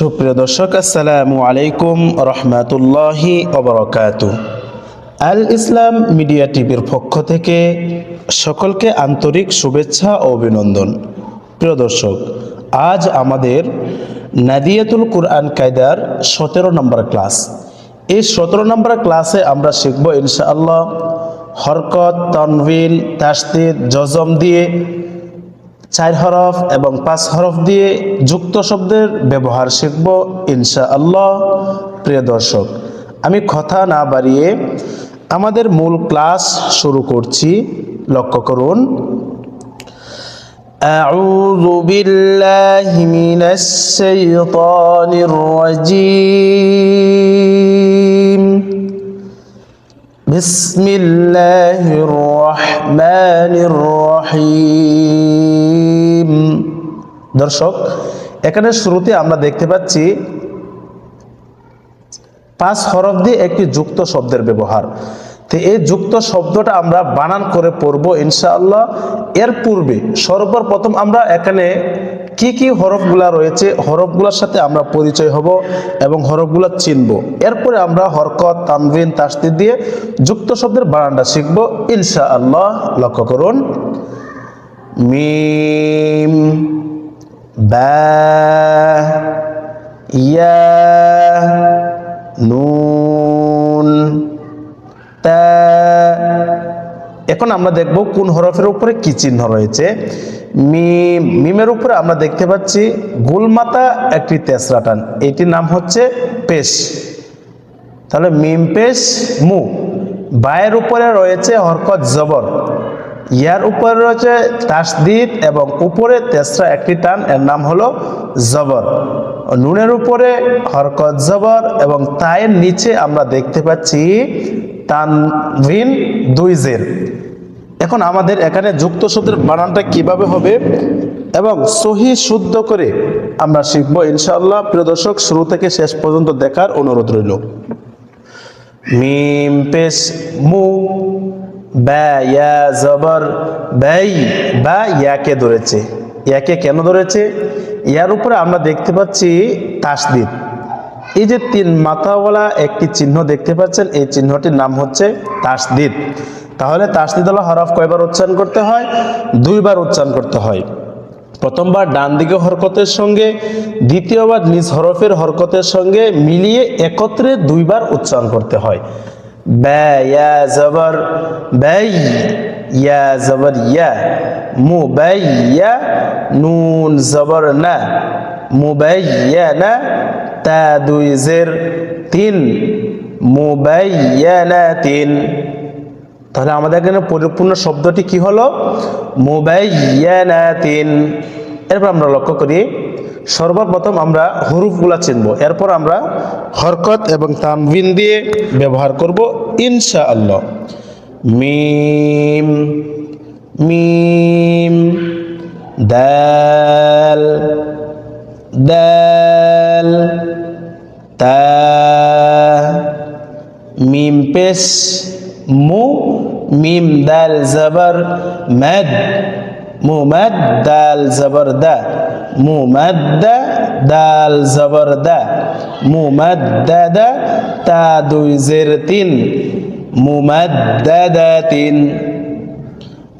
সুপ্রিয় দর্শক, আসসালামু আলাইকুম রহমাতুল্লাহি অবরকাত আল ইসলাম মিডিয়া টিভির পক্ষ থেকে সকলকে আন্তরিক শুভেচ্ছা ও অভিনন্দন। প্রিয় দর্শক, আজ আমাদের নাদিয়াতুল কুরআন কায়দার সতেরো নম্বর ক্লাস। এই সতেরো নম্বর ক্লাসে আমরা শিখব ইনশাআল্লাহ হরকত তনভিন তাস্তিদ জজম দিয়ে চার হরফ এবং পাঁচ হরফ দিয়ে যুক্ত শব্দের ব্যবহার শিখব ইনশা আল্লাহ প্রিয় দর্শক আমি কথা না বাড়িয়ে আমাদের মূল ক্লাস শুরু করছি লক্ষ্য করুন أعوذ بالله من الشيطان الرجيم بسم الله الرحمن الرحيم দর্শক এখানে শুরুতে আমরা দেখতে পাচ্ছি পাঁচ হরফ দিয়ে একটি যুক্ত শব্দের ব্যবহার তো এই যুক্ত শব্দটা আমরা বানান করে পড়ব ইনশাআল্লাহ এর পূর্বে সর্বপ্রথম আমরা এখানে কি কি হরফগুলা রয়েছে, হরফগুলোর সাথে আমরা পরিচয় হব এবং হরফগুলো চিনব। এরপরে আমরা হরকত, তানভিন তাস্তিদ দিয়ে যুক্ত শব্দের বানানটা শিখব। ইনশাআল্লাহ লক্ষ্য করুন। মিম, বা, ইয়া, নুন, তা এখন আমরা দেখব কোন হরফের উপরে কি চিহ্ন রয়েছে। মিম মিমের উপরে আমরা দেখতে পাচ্ছি গুলমাতা একটি তেসরা টান এটির নাম হচ্ছে পেশ। তাহলে মিম, পেশ, মু। বায়ের উপরে রয়েছে হরকত জবর। ইয়ার উপরে রয়েছে তাসদিদ এবং উপরে তেসরা একটি টান, এর নাম হলো জবর। নুনের উপরে হরকত জবর এবং তায়ের নিচে আমরা দেখতে পাচ্ছি তানভিন দুই জের। এখন আমাদের এখানে যুক্ত শব্দের বানানটা কীভাবে হবে? এবং সহি শুদ্ধ করে আমরা শিখব ইনশাআল্লাহ। প্রিয় দর্শক, শুরু থেকে শেষ পর্যন্ত দেখার অনুরোধ রইল। মিম, পেশ, মু বা ইয়া, জবর বাই বা, ইয়াকে ধরেছে। ইয়াকে কেন ধরেছে? ইয়ার উপরে আমরা দেখতে পাচ্ছি তাসদিদ। এই যে তিন মাথাওয়ালা একটি চিহ্ন দেখতে পাচ্ছেন, এই চিহ্নটির নাম হচ্ছে তাসদিদ। তাহলে তাসদিদ হলো হরফ কয়বার উচ্চারণ করতে হয়? দুইবার উচ্চারণ করতে হয়। প্রথমবার ডান দিকে হরকতের সঙ্গে, দ্বিতীয়বার নিজ হরফের হরকতের সঙ্গে মিলিয়ে একত্রে দুইবার উচ্চারণ করতে হয়। তিন তিন তাহলে আমাদের এখানে পরিপূর্ণ শব্দটি কি হলো? মুবাইয়ানাতিন। এরপর আমরা লক্ষ্য করি, সর্বপ্রথম আমরা হরুফগুলা চিনব। এরপর আমরা হরকত এবং তানবিন দিয়ে ব্যবহার করব ইনশা আল্লাহ মিম মিম, দাল দাল, তা, মিম পেশ মু মিম দাল জবর মদ মুমদ দাল জবর দা মুমদ দাল জবর দা মুমদ দা তা দুই জের তিন মুমদ্দাদাতিন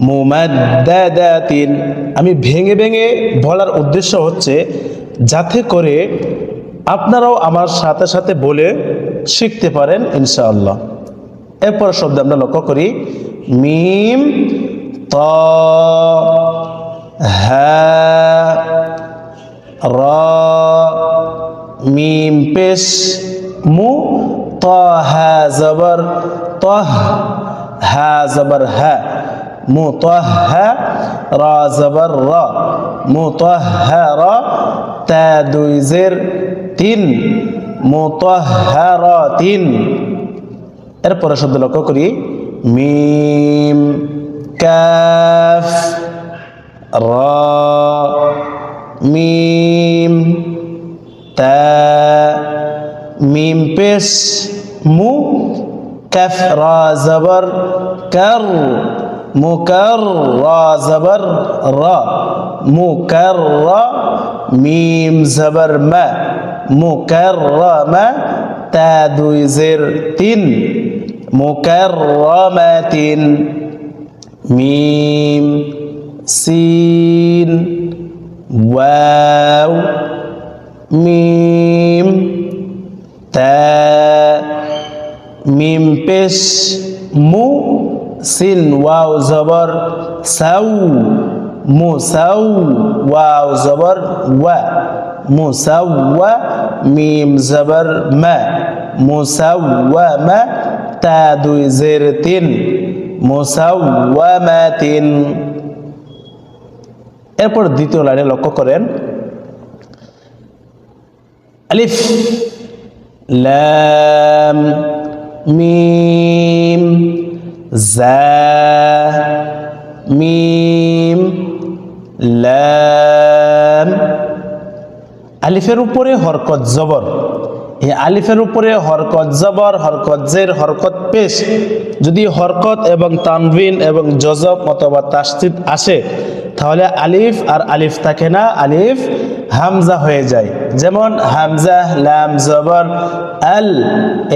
মুমদ্দাদাতিন। আমি ভেঙে ভেঙে বলার উদ্দেশ্য হচ্ছে যাতে করে আপনারাও আমার সাথে সাথে বলে শিখতে পারেন ইনশাআল্লাহ। এরপর শব্দ আমরা লক্ষ্য করি, মিম, ত র, মিম, পেশ, মু, ত হা জবর তহ হা জবর হা মু তহ হা র, জবর, র, মু তহ হা র, তা, দুই, জের, তিন, মু তহ হা র, তিন এরপরে শব্দ লক্ষ্য করি। মিম, কাফ, র, মিম, তা, মিম পেশ, মু, কাফ, রা, জবর, কর মুকর রা, জবর, র মুকর মিম, জবর, মা মুকাররামা তা, দুই, জের, তিন। মুকাররামাতিন মিম সিন ওয়াও মিম তা মিম পেশ মু সিন ওয়াও জবর সাউ মু সাউ ওয়াও জবর ওয়া মু সাওয়া মিম জবর মা মুসাওয়ামা তা দুই জের তিন মুসাওয়ামাতিন। এরপর দ্বিতীয় লাইনে লক্ষ্য করেন। আলিফ, লাম, মিম, জা, মিম, লাম। আলিফের উপরে হরকত জবর। এই আলিফের উপরে হরকত জবর, হরকত জের, হরকত পেশ। যদি হরকত এবং তানবিন এবং জজব অথবা তাস্তিদ আসে, তাহলে আলিফ আর আলিফ থাকে না, আলিফ হামজা হয়ে যায়। যেমন হামজা, লাম, জবর, আল,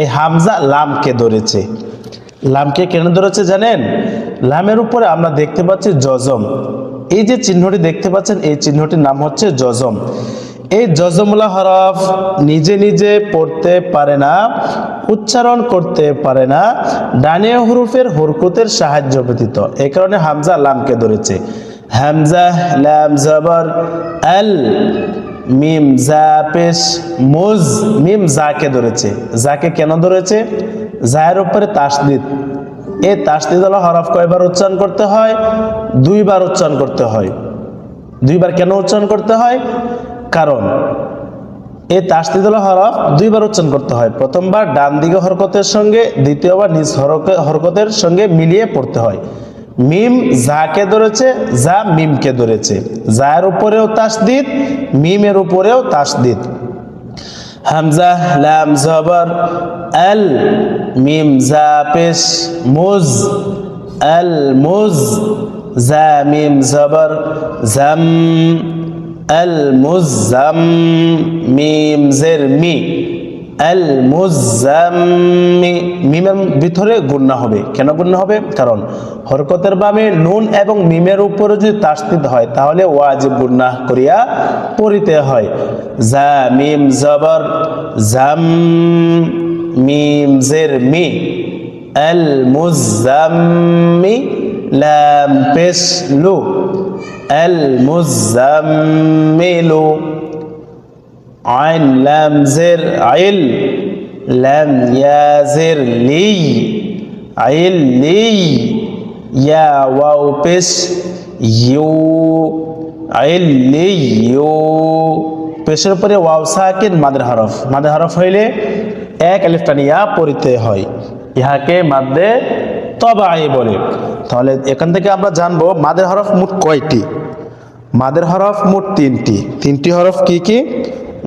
এই হামজা লামকে ধরেছে। লামকে কেন ধরেছে জানেন? লামের উপরে আমরা দেখতে পাচ্ছি জজম। এই যে চিহ্নটি দেখতে পাচ্ছেন, এই চিহ্নটির নাম হচ্ছে জজম। এই জজমুলা হরফ নিজে নিজে পড়তে পারে না, উচ্চারণ করতে পারে না ডানীয় হরুফের হরকতের সাহায্য ব্যতীত। এই কারণে হামজা লামকে ধরেছে। হামজা, লাম, জবর, আল, মিম, জা, পেশ, মুজ, মিম, জাকে ধরেছে। জাকে কেন ধরেছে? জায়ের উপরে তাসদিদ। এই তাসদিদ হলো হরফ কয়বার উচ্চারণ করতে হয়? দুইবার উচ্চারণ করতে হয়। দুইবার কেন উচ্চারণ করতে হয়? কারণ এই তাসদিদুল হরফ দুইবার উচ্চারণ করতে হয়। প্রথমবার ডান দিকে হরকতের সঙ্গে, দ্বিতীয়বার নিজ হরকে- হরকতের সঙ্গে মিলিয়ে পড়তে হয়। মিম যাকে ধরেছে, যা মিমকে ধরেছে। যার উপরেও তাসদিদ, মিমের উপরেও তাসদিদ। হামজা, লাম, জবর, আল, মিম, জা, পেশ, মুজ, আল, মুজ, জা, মিম, জবর, জাম আল মুজাম মিম মি আল মুজাম্মি মিমের ভিতরে গুন্না হবে। কেন গুন্না হবে? কারণ হরকতের বামে নুন এবং মিমের উপরে যদি তাস্তিদ হয়, তাহলে ওয়াজিব গুন্না করিয়া পড়িতে হয়। জা মিম জবর জাম মিম জের মি আল মুজাম্মি লাম পেশ লু আল মুজাম্মিলু عين لام زر عل لام يا زر لي عل لي يا واو بس ইউ আইল লি ইউ পেশের উপরে ওয়াও সাকিন মাদের হরফ মাদের হরফ হইলে এক আলিফ টানিয়া পড়িতে হয় ইহাকে মাদ্দে তবাই বলে। তাহলে এখান থেকে আমরা জানব মাদের হরফ মোট কয়টি? মাদের হরফ মোট তিনটি। তিনটি হরফ কি কি?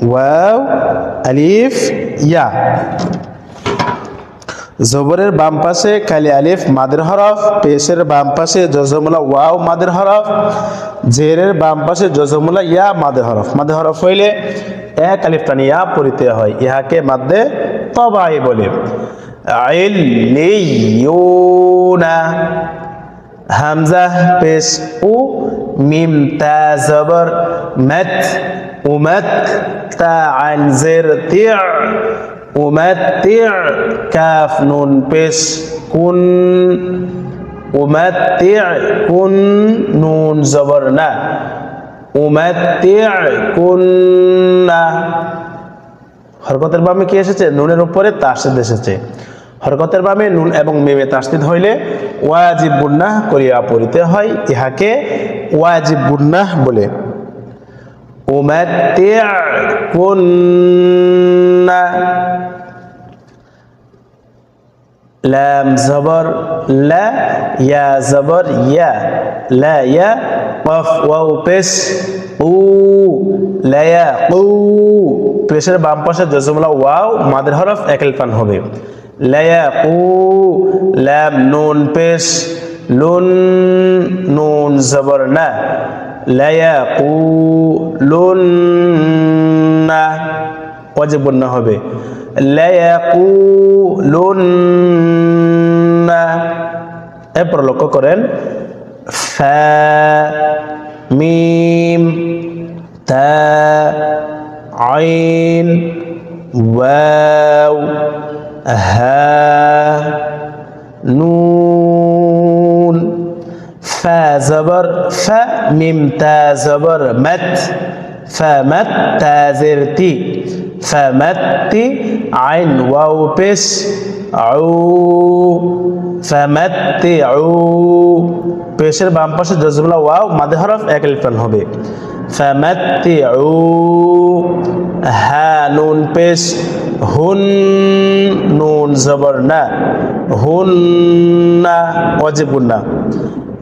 ওয়াও, আলিফ, ইয়া। জবরের বাম পাশে কালি আলিফ, মাদের হরফ। পেশের বাম পাশে জজমুলা ওয়াও, মাদের হরফ। জেরের বাম পাশে জজমুলা ইয়া, মাদের হরফ। মাদের হরফ হইলে এক আলিফ টানি ইয়া পড়িতে হয়। ইহাকে মাদ্দে তবাই বলে। ইল্লিয়ুনা হামজাহ পেশ উ মিম তা জবর মত উমত তা আন জির তিয় উমত তিয় কাফ নুন পেশ কুন উমত্তিয় কুন নুন জবর না। উমত্তিয় কুন না। হরকতের বামে কি এসেছে? নুনের উপরে তার সাথে এসেছে। হরকতের বামে নুন এবং মেমে তাসদিদ হইলে ওয়াজিব গুন্নাহ করিয়া পড়িতে হয়। ইহাকে ওয়াজিব গুন্নাহ বলে। উমাত্তি'কুন্না লাম জবর, লা, ইয়া জবর, ইয়া, লা, ইয়া, কফ, ওয়াও, পেশ, উ লায়া কু। পেশের বাম পাশে জজমলা ওয়াও, মাদের হরফ একেলপান হবে। লায়া কু লাম, নুন, পেশ লুন নুন, জবর, না। লায়া কু লুন অজেব বন্যা হবে। লায়াকুলুন্না এরপর লক্ষ্য করেন, ফা, মিম, তা, আইন, ওয়াও। হা নুন ফা জবর ফা মিম তা জবর মত فمت تازرتي فمتي عين واو بس عو فمتعو পেশের বাম পাশে জজমলা ওয়াও মাদে হরফ এক লিফটান হবে ফামাত্তিউ হা নুন পেশ হুন নুন জবর না হুন না অজিব না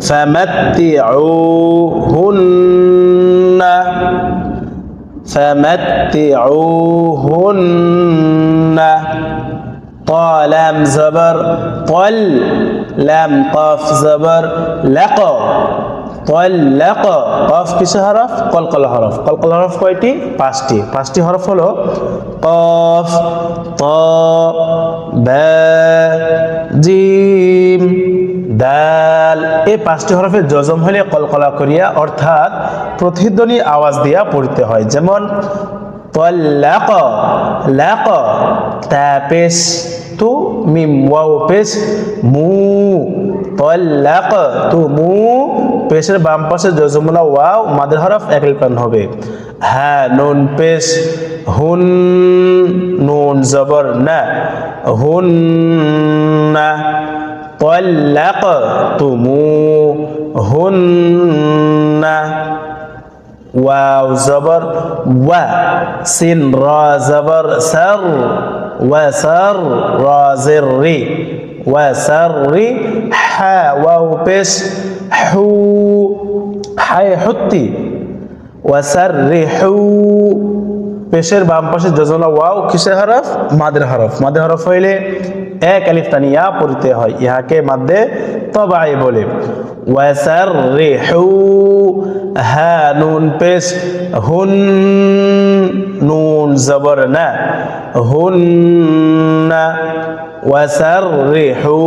ফামাত্তিউ হুন فمتعوهن طا لام زبر طل لام قاف زبر لق তয়লাক কফ কিসে হরফ? কলকলা হরফ। কলকলা হরফ কয়টি? পাঁচটি। পাঁচটি হরফ হলো কফ, ত, বা, জিম, দাল। এই পাঁচটি হরফে যজম হলে কলকলা করিয়া অর্থাৎ প্রতিধ্বনি আওয়াজ দিয়া পড়তে হয়। যেমন তল্লাক, লাক তাপেস তু মিম ওয়াও পেশ মু طلق তু মু পেশের বাম পাশে জজমুলা ওয়াও মাদের হরফ এক লিপান হবে হ্যাঁ নুন পেশ হুন নুন জবর না হুন না طلقتموهن واو زبر و سين را زبر سر وسر را زري وسري ح واو بس حو حي حطي وسرحوا পেশের বাম পাশে যোজনা ওয়াও কিসের হরফ? মাদের হরফ। মাদের হরফ হইলে এক আলিফ তানিয়া পড়তে হয়। ইহাকে মাদ্দে তবাই বলে। ওয়াসার রেহু হা নুন পেশ, হুন নুন জবর না। হুন না। ওয়াসার রেহু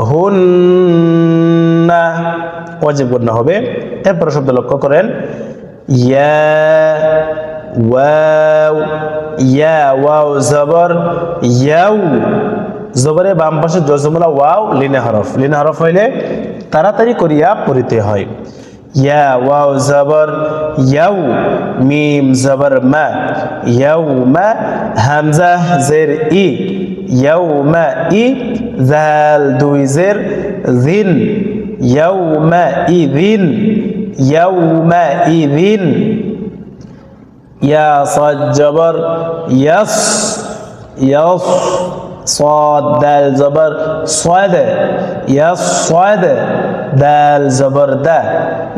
হুন না। অজিব হবে। এরপর শব্দ লক্ষ্য করেন। ইয়া ওয়াও, ইয়া, ওয়াও, জবর, ইয়াউ। জবরে বাম পাশে জজমলা ওয়াও, লিনে হরফ। লিনে হরফ হইলে তাড়াতাড়ি করিয়া পড়িতে হয়। ইয়া, ওয়াও, জবর, ইয়াউ, মিম, জবর, মা। ইয়াউ, মা, হামজা, জের, ই। ইয়াউ, মা, ই, জাল, দুই, জের, জিন। ইয়াউ, মা, ই দিন ইয়াউ, মা, ই দিন يا صاد جبر يص يص صاد دال زبر صاد يصد دال زبر دا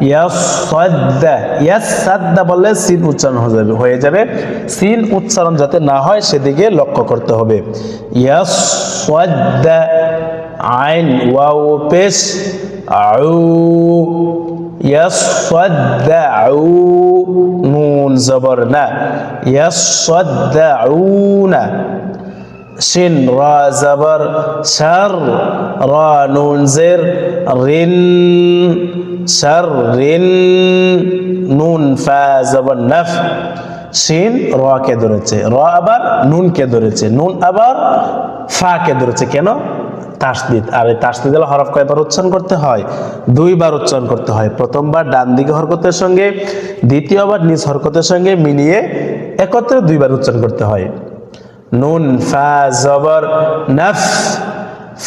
يصد يصد বললে সিন উচ্চারণ হয়ে যাবে হয়ে যাবে সিন উচ্চারণ যাতে না হয় সেদিকে লক্ষ্য করতে হবে يصد আইন ওয়াও পেশ আউ يصدعوا نون زبرنا يصدعون شن را زبر شر را نون زر رن شر رن নুন ফা জবর নফ সিন র কে ধরেছে র আবার নুন কে ধরেছে নুন আবার ফা কে ধরেছে কেন তাসদিদ। আর এই তাসদিদ হলো হরফ কয়বার উচ্চারণ করতে হয়? দুইবার উচ্চারণ করতে হয়। প্রথমবার ডান দিকে হরকতের সঙ্গে, দ্বিতীয়বার নিজ হরকতের সঙ্গে মিলিয়ে একত্রে দুইবার উচ্চারণ করতে হয়। নুন, ফা, জবর, নফ,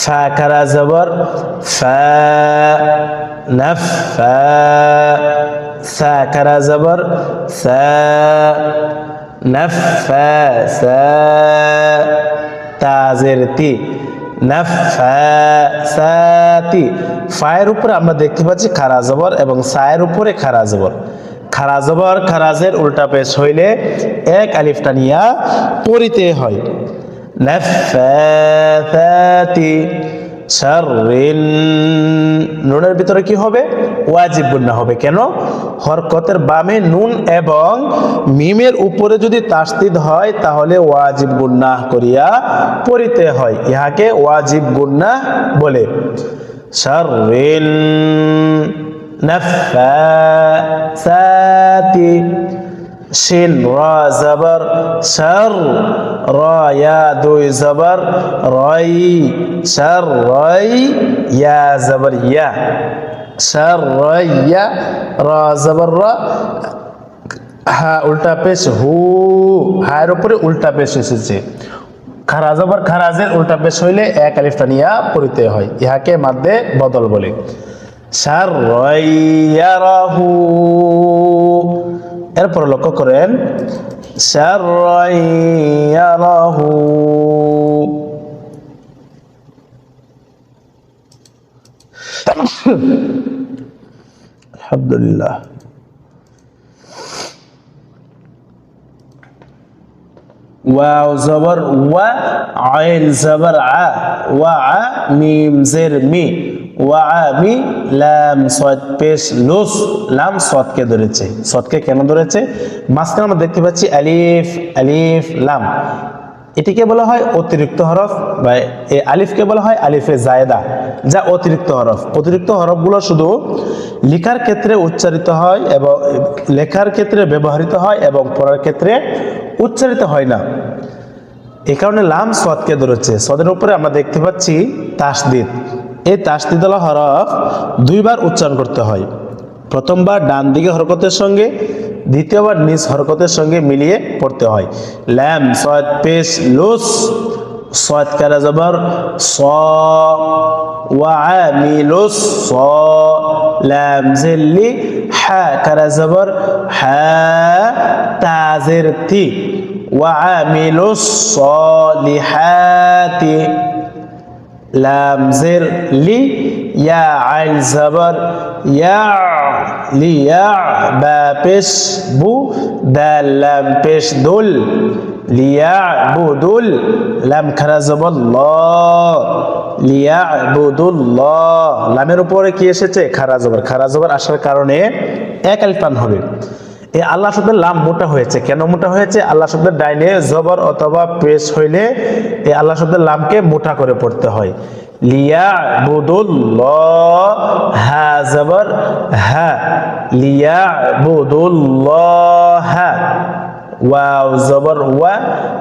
ফা, কারা, জবর, ফা, নফ, ফা, সা, কারা, জবর, সা, নফ, ফা, সা, তাজের তি। নাফাসাতি। ফায়ের উপরে আমরা দেখতে পাচ্ছি খারা জবর এবং সায়ের উপরে খারা জবর। খারা জবর, খারাজের উল্টা পেশ হইলে এক আলিফটা নিয়া পড়িতে হয়। নাফাসাতি। শাররিন। নুনের ভিতরে কি হবে? ওয়াজিব গুন্না হবে। কেন? হরকতের বামে নুন এবং মিমের উপরে যদি তাসদিদ হয়, তাহলে ওয়াজিব গুন্না করিয়া পড়িতে হয়। ইহাকে ওয়াজিব গুন্না বলে। শাররিন নাফাসাতি শিন রা, জবর, সর, রা, ইয়া, দুই, জবর, রই, সর, রই, ইয়া, জবর, ইয়া। সর রই ইয়া, রা, জবর, রা, হা, উল্টা পেশ, হু, হায়ের উপরে উল্টা পেশ এসেছে। খারাজ আবার খারাজের উল্টা পেশ হইলে এক আলিফটা নিয়া পড়িতে হয়। ইহাকে মাদ্দে বদল বলে। সার রয়ারাহু এরপর লক্ষ্য করেন সার রয়ারাহু আলহামদুলিল্লাহ واو زبر و عين زبر ع وع ميم زر مي ওয়ামি লাম সদ, পেশ লুস, লাম সদকে ধরেছে। সদকে কেন ধরেছে? মাঝখানে আমরা দেখতে পাচ্ছি আলিফ আলিফ, লাম। এটিকে বলা হয় অতিরিক্ত হরফ বা এই আলিফকে বলা হয় আলিফে জায়দা, যা অতিরিক্ত হরফ। অতিরিক্ত হরফগুলো শুধু লেখার ক্ষেত্রে উচ্চারিত হয় এবং লেখার ক্ষেত্রে ব্যবহৃত হয় এবং পড়ার ক্ষেত্রে উচ্চারিত হয় না। এই কারণে লাম সদকে ধরেছে। সদের উপরে আমরা দেখতে পাচ্ছি তাসদিদ। এই তাসদিদলা হরফ দুইবার উচ্চারণ করতে হয়। প্রথমবার ডান দিকে হরকতের সঙ্গে, দ্বিতীয়বার নিজ হরকতের সঙ্গে মিলিয়ে পড়তে হয়। ল্যাম সদ, পেশ, লুস, সদ কারা জবর, স লাম জিল্লি হা কারা জবর, হা তাজের তি ওয়ামিলুস সলিহাতি লাম জের লি ইয়া আইন জবর ইয়া লি ইয়া বা পেশ বু দাল লাম পেশ দুল লিয়া বুদুল লাম খারা জবর ল লিয়া বুদুল ল। লামের উপরে কি এসেছে? খারা জবর। খারা জবর আসার কারণে এক আলিফান হবে। এই আল্লাহ শব্দের লাম মোটা হয়েছে। কেন মোটা হয়েছে? আল্লাহ শব্দের ডাইনে জবর অথবা পেশ হইলে এই আল্লাহ শব্দের লামকে মোটা করে পড়তে হয়। লিয়া বুদুল হা জবর হা। লিয়া বুদুল হা ওয়াও জবর, ওয়া,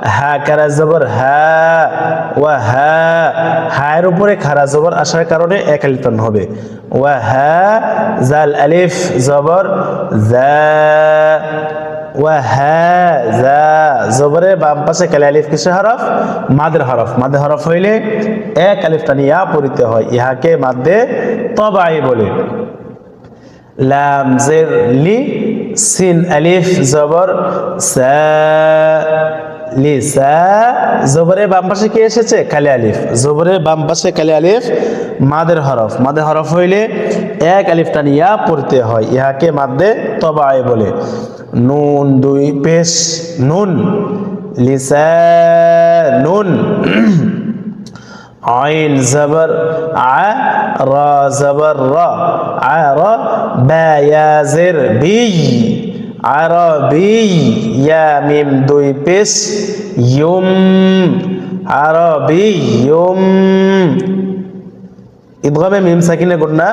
হা, কারা জবর, হা, ওয়া, হা, হায়ের উপরে খারা জবর আসার কারণে এক আলিফান হবে। ওয়া, হা, জাল, আলিফ, জবর, জা, ওয়া, হা, জা, জবরে বাম পাশে কালে আলিফ কিসের হরফ? মাদের হরফ। মাদের হরফ হইলে এক আলিফটা নিয়া পড়িতে হয়। ইহাকে মাদ্দে তবাই বলে। লাম, জের, লি সিন, আলিফ, জবর, সা, লি, সা, জবরে বাম পাশে কি এসেছে? কালি আলিফ। জবরে বাম পাশে কালি আলিফ, মাদের হরফ। মাদের হরফ হইলে এক আলিফটা নিয়া পড়তে হয়। ইহাকে মাদ্দে তবাই বলে। নুন, দুই, পেশ, নুন লিসা নুন। আইন জবর, আ, র জবর, র, আ, র বা ইয়াজির বি আরবি ইয়া, মিম, দুই পেশ ইয়ুম আরবি ইয়ুম ইদগামে মিম সাকিনে গুন্না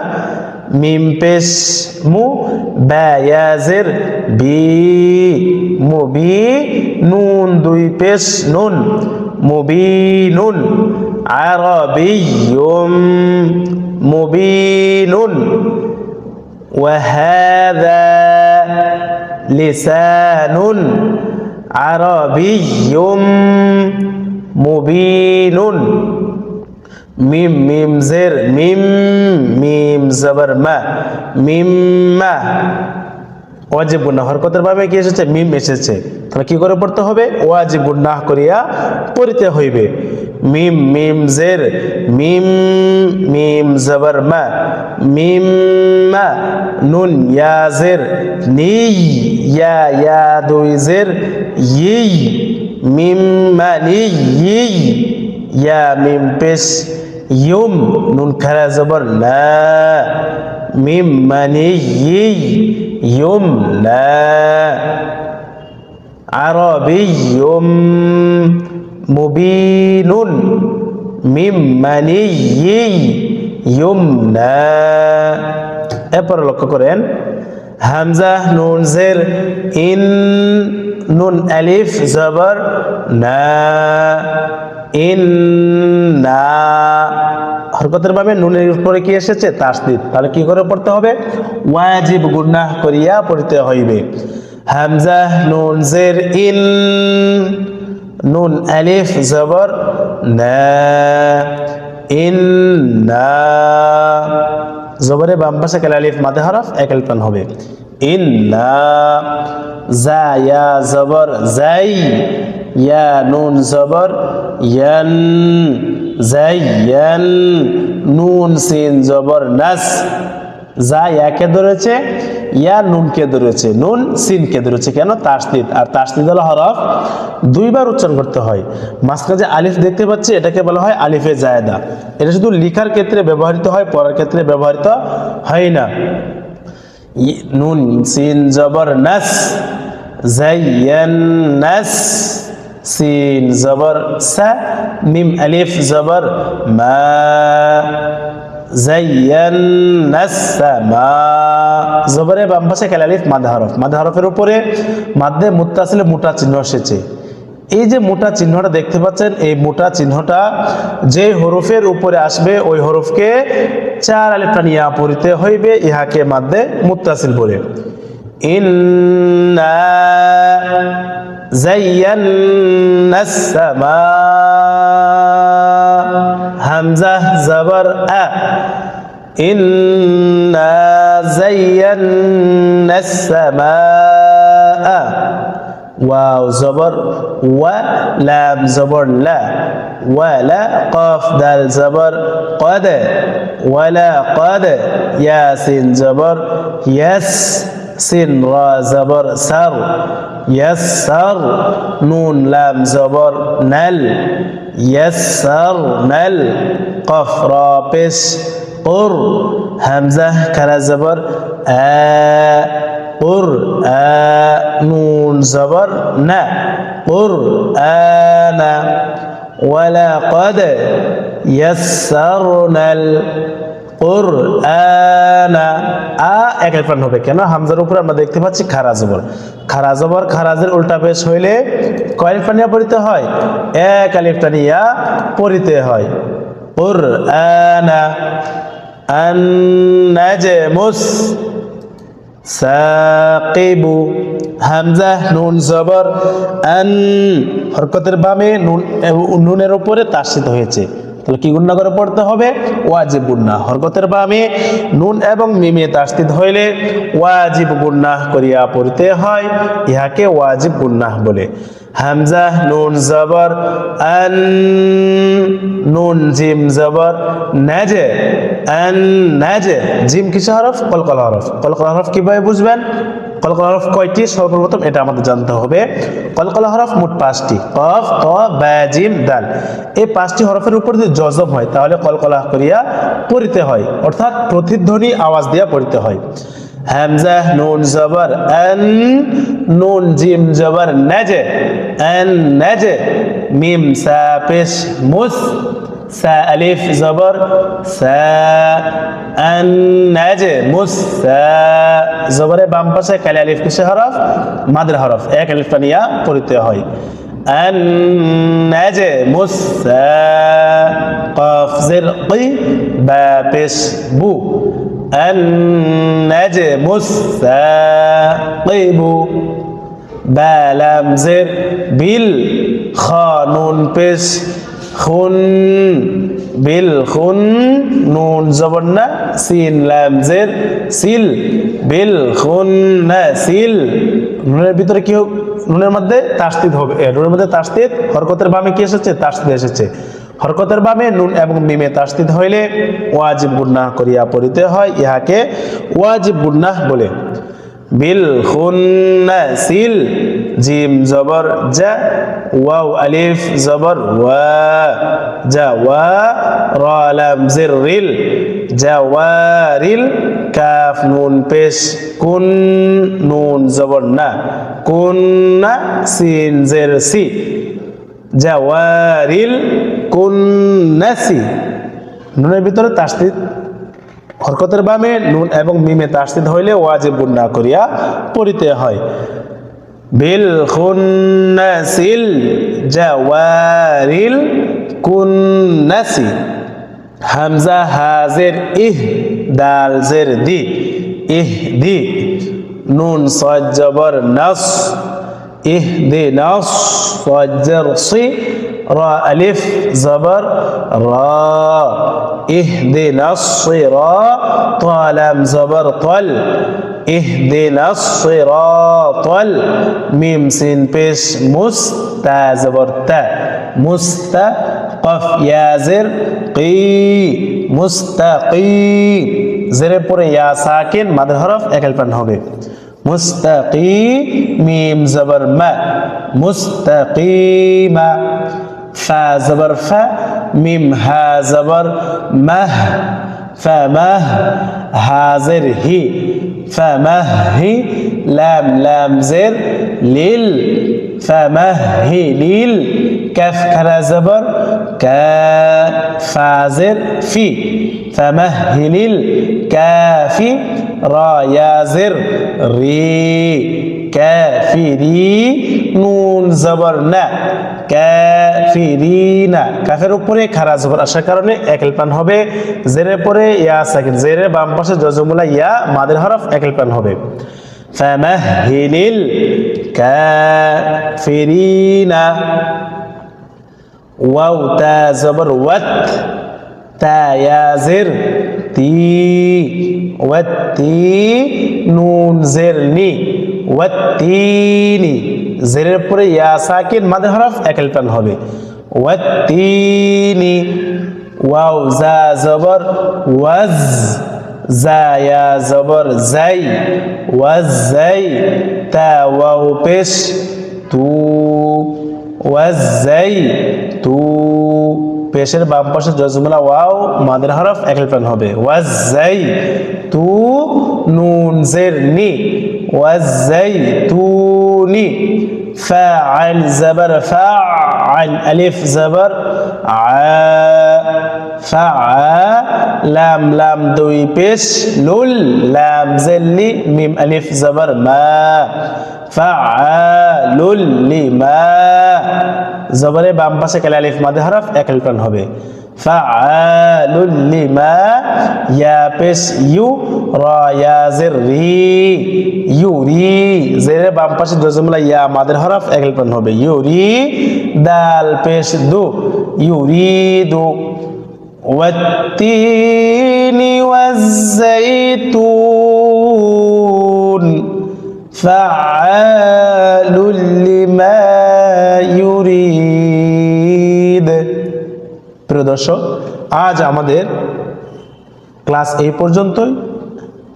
মিম পেশ, মু, বায়াজের বি মুবি নুন, দুই পেশ, নুন মুবি নুন। عربي مبين. وهذا لسان عربي مبين. ميم ميم زر ميم ميم زبر ما مما ওয়াজিব হরকতের ভাবে কি এসেছে? মিম এসেছে। তাহলে কি করে পড়তে হবে? ওয়াজিব করিয়া পড়িতে হইবে। মিম মিম জের, মিম মিম জবর মা, মিম মা, নুন ইয়া জের, নি ইয়া ইয়া দুই জের, ই, মিম মা, নি ই, ইয়া মিম পেশ, ইউম, নুন খারা জবর না মিম মানে ই মুবিনুন মিম মানে ই ইউম না এরপর লক্ষ্য করেন, হামজা, নুন, জের, ইন, নুন, আলিফ, জবর, না, ইন, না। হরকতের ভাবে নুনের উপরে কি এসেছে? তাসদিদ। তাহলে কি করে পড়তে হবে? ওয়াজিব গুনাহ করিয়া পড়তে হইবে। হামজা, নুন, জের, ইন, নুন, আলিফ, জবর, না, ইন, না। জবরে বাম পাশে কাল আলিফ মাদে হরফ এক আলিফান হবে। ইন্না জা, ইয়া, জবর জাই ইয়া, নুন, জবর, ইয়ান জাইয়ান নুন সিন জবর নাস যা ইয়াকে ধরেছে ইয়া নুনকে ধরেছে নুন সিনকে ধরেছে কেন তাসদিদ আর তাসদিদ হলো হরফ দুইবার উচ্চারণ করতে হয়। মাঝখানে যে আলিফ দেখতে পাচ্ছি, এটাকে বলা হয় আলিফে জায়দা। এটা শুধু লিখার ক্ষেত্রে ব্যবহৃত হয়, পড়ার ক্ষেত্রে ব্যবহৃত হয় না। নুন, সিন, জবর, নাস। জাইয়ান, নাস। সিন জবর সা মিম আলিফ জবর মা জবরে বাম পাশে কাল আলিফ মাদ হরফ মাদ উপরে মাদ্দে মুত্তাসিলে মোটা চিহ্ন এসেছে এই যে মোটা চিহ্নটা দেখতে পাচ্ছেন, এই মোটা চিহ্নটা যে হরফের উপরে আসবে, ওই হরফকে চার আলিফটা নিয়ে পড়িতে হইবে, ইহাকে মাদ্দে মুত্তাসিল বলে। ইন্না زينا السماء. همزة زبر أ. إنا زينا السماء. واو زبر و لام زبر لا. ولا قاف دال زبر قد. ولا قد. ياسين زبر يس. سين را زبر سر يسر نون لام زبر نل يسر نل قف را بس قر همزة كلا زبر آ قر آ نون زبر ن قر آنا ولا قد يسرنا কোরআনা। আ, এক আলিফান হবে কেন? হামজার উপর আমরা দেখতে পাচ্ছি খারা জবর। খারা জবর, খারাজের উল্টা পেশ হইলে কয় আলিফটা নিয়ে পড়িতে হয়? এক আলিফটা নিয়া পড়িতে হয়। কোরআনা। আন্নাজমুস সাকিবু হামজা নুন জবর। আন, হরকতের বামে নুন নুনের উপরে তাসিত হয়েছে। তাহলে কি গুণনা করে পড়তে হবে? ওয়াজিব গুণনা হরকতের বামে নুন এবং মিমে তাসদিদ হইলে ওয়াজিব গুণনা করিয়া পড়তে হয়। ইহাকে ওয়াজিব গুণনা বলে। হামজা, নুন, জবর, আন, নুন, জিম, জবর, নাজে, আন, নাজে। জিম কিসে হরফ? কলকল হরফ। কলকল হরফ কীভাবে বুঝবেন? কলকল হরফ কয়টি? সর্বপ্রথম এটা আমাদের জানতে হবে। কলকল হরফ মোট পাঁচটি। কফ, ক, বা, জিম, দাল। এই পাঁচটি হরফের উপর যদি জজম হয়, তাহলে কলকলা করিয়া পড়িতে হয়। অর্থাৎ প্রতিধ্বনি আওয়াজ দিয়া পড়িতে হয়। হামজা, নুন, জবর, আন, নুন, জিম, জবর, নাজে। আন, নাজে। মিম, সা, পেশ, মুস। সা আলিফ জবর, সা আন নাজে মুস জবরে বাম পাশে কালি আলিফ কিসে হরফ? মাদ্রা হরফ। এক আলিফ টানিয়া পড়িতে হয়। আন নাজে মুস কফ জির কি বা পেশ বু। আন নাজে মুস কিবু বা। লাম জির বিল খানুন পেশ খুন বিল খুন নুন জবর না সিন লাম সিল বিল খুন না সিল নুনের ভিতরে কি হোক, নুনের মধ্যে তাস্তিদ হবে নুনের মধ্যে তাস্তিদ, হরকতের বামে কি এসেছে? তাস্তিদ এসেছে। হরকতের বামে নুন এবং মিমে তাস্তিদ হইলে ওয়াজিব গুন্নাহ করিয়া পড়িতে হয়, ইহাকে ওয়াজিব গুন্নাহ বলে। বিল খুন্নাসিল জিম জবর জা, ওয়াও আলিফ জবর, ওয়া, জা, ওয়া, র, লাম, জির, রিল কাফ, নুন, পেশ, কুন, নুন জবর, না, কুন, না, সিন, জের, সি জাওয়ারিল কুন্নাসি নুনের ভিতরে তাসদিদ হরকতের বামে নুন এবং মিমে তাসদিদ হইলে ওয়াজিব না করিয়া পড়িতে হয়। বিল খুন্নাসিল জাওয়ারিল কুন্নাসি হামজা হাজের ইহ দাল জের দি ইহ দি নুন সদ জবর নস ইহ দি নস সজ্জর সি রা আলিফ জবর রা ইহ দি নস রা তালাম জবর তল اهدنا الصراط الميم سين بيش مستا زبر تا مستا قف يا زر قي মুস্তাকি জেরের পরে ইয়া সাকিন মাদের হরফ একাল পান হবে মুস্তাকি মিম জবর মা মুস্তাকিমা ফা জবর ফা মিম হা জবর মাহ فمه هازر هي فمهي لام لام زر لل فمهل كف كرا زبر كافازر في فمهل الكافي را يا زر ري কাফিরি নুন জবর না কাফিরিনা কাফের উপরে খারা জবর আসার কারণে একেল পান হবে জেরের পরে ইয়া সাকিন জেরের বাম পাশে জজমুলা ইয়া মাদের হরফ একেল পান হবে فمهل الكافرين واو تا زبر وت تا يا زر تي وتي নুন জের নি ওয়াত্তিনি, জেরের পরে ইয়া সাকিন মাদের হরফ একেল হবে। ওয়াত্তিনি, ওয়াও, জা, জবর, ওয়াজ, জা, ইয়া, জবর জাই ওয়াজ জাই তা, ওয়াও, পেশ, তু, ওয়াজ জাই তু, পেশের বাম পাশে জজমুলা ওয়াও, মাদের হরফ একেল হবে। ওয়াজ জাই তু, নুন, জের, নি والزيتون فاعل زبر فاعل ألف زبر ع فع لام لام دوي بيش لول لام زلي ميم ألف زبر ما فعال لما জবরে বাম পাশে কালে আলিফ মাদে হরফ এক টান হবে ফাআলুল লিমা ইয়া পেশ ইউ রা ইয়া জের রি ইউরি জেরে বাম পাশে জজমলা ইয়া মাদের হরফ এক টান হবে ইউরি দাল পেশ দু ইউরিদু والتين والزيتون فعال لما يريد প্রিয় দর্শক, আজ আমাদের ক্লাস এই পর্যন্তই।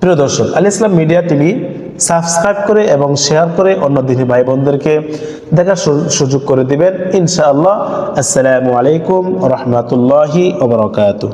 প্রিয় দর্শক, Al Islam media TV subscribe করে এবং শেয়ার করে অন্য দিনী ভাই বোনদেরকে দেখার সুযোগ করে দিবেন। ইনশাআল্লাহ। আসসালামু আলাইকুম রহমতুল্লাহি ওবরাকাতু